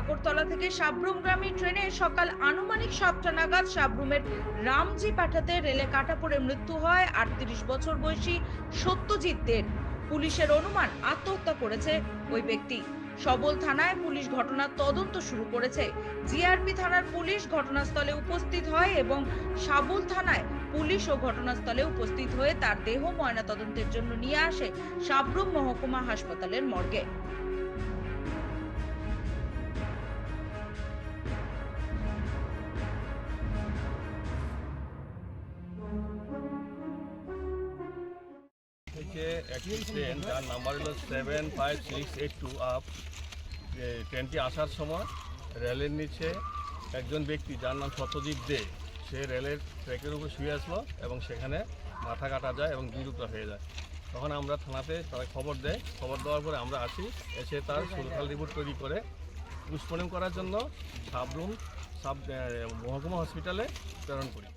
ঠাকুরতলা থেকে সাব্রুমগ্রামী ট্রেনে সকাল আনুমানিক সাতটা নাগাদ সাব্রুমের রামজি পাঠাতে রেলে কাটা পড়ে মৃত্যু হয় আটত্রিশ বছর বয়সী সত্যজিৎ দের পুলিশের অনুমান আত্মহত্যা করেছে ওই ব্যক্তি। সবল থানায় পুলিশ ঘটনার তদন্ত শুরু করেছে। জিআরপি থানার পুলিশ ঘটনাস্থলে উপস্থিত হয় এবং সাবুল থানায় পুলিশ ও ঘটনাস্থলে উপস্থিত হয়ে তার দেহ ময়নাতদন্তের জন্য নিয়ে আসে সাবরুম মহকুমা হাসপাতালের মর্গে। থেকে একটি ট্রেন যার নাম্বার হলো seven five six eight two up ট্রেনটি আসার সময় রেলের নিচে একজন ব্যক্তি, যার নাম সত্যজিৎ দে, সে রেলের ট্র্যাকের উপর শুয়ে আসলো এবং সেখানে মাথা কাটা যায় এবং বিরুদ্ধ হয়ে যায়। তখন আমরা থানাতে তারা খবর দেয় খবর দেওয়ার পরে আমরা আসি, এসে তার সুরখাল রিপোর্ট তৈরি করে। পুষ্পনিম করার জন্য সাবরুম সাব মহকুমা হসপিটালে প্রেরণ করি।